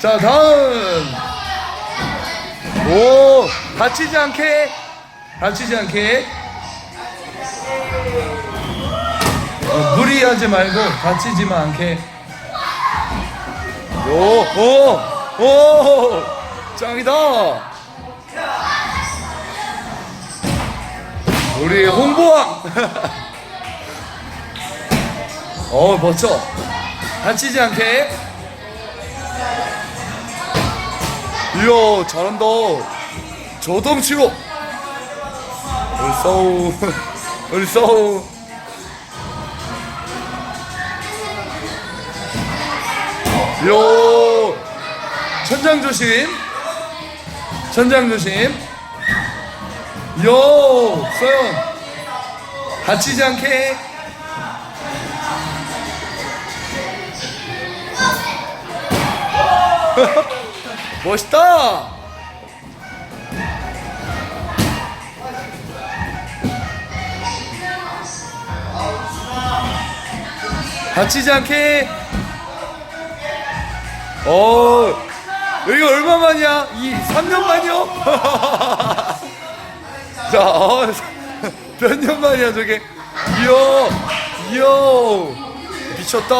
자 다음. 오 다치지 않게 다치지 않게. 어, 무리하지 말고 다치지만 않게. 오오오 짱이다. 우리 홍보왕 어 멋져. 다치지 않게 이야 잘한다. 저덩치로 얼싸우 얼싸우 이야 천장 조심. 천장 조심. 이야 서연. 다치지 않게 멋있다 다치지 않게 어 여기 얼마 만이야? 이 3년 만이요? 자, 어, 몇 년 만이야 저게? 이야, 이야, 미쳤다.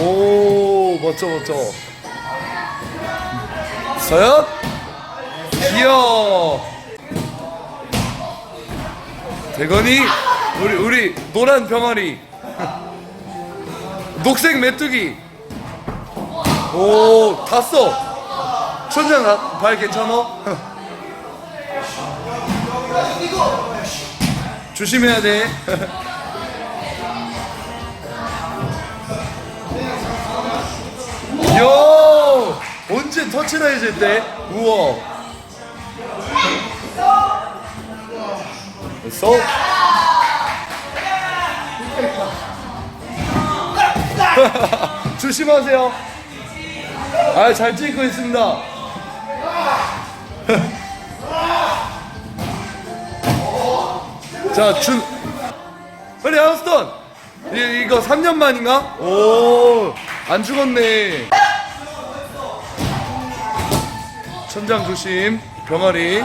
오, 멋져, 멋져. 서연? 귀여워. 대건이 우리 우리 노란 병아리 녹색 메뚜기 오 탔어 천장 나- 발 괜찮어? 조심해야 돼 언제 터치라이즈 했대 우와 됐어 조심하세요. 아, 잘 찍고 있습니다. 자, 준. 빨리. 이, 이거 3년 만인가? 오, 안 죽었네. 천장 조심. 병아리.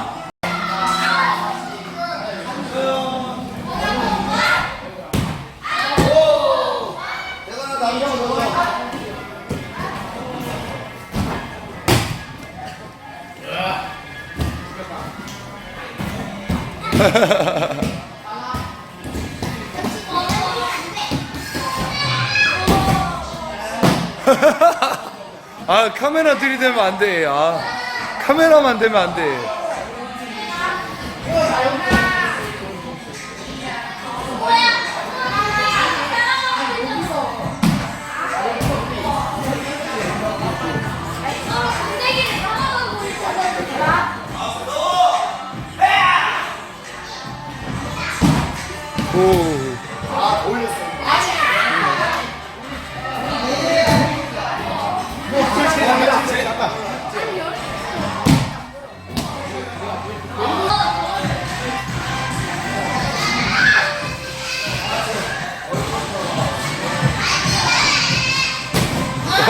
아, 카메라 들이대면 안 돼. 아, 카메라만 되면 안 돼. 오.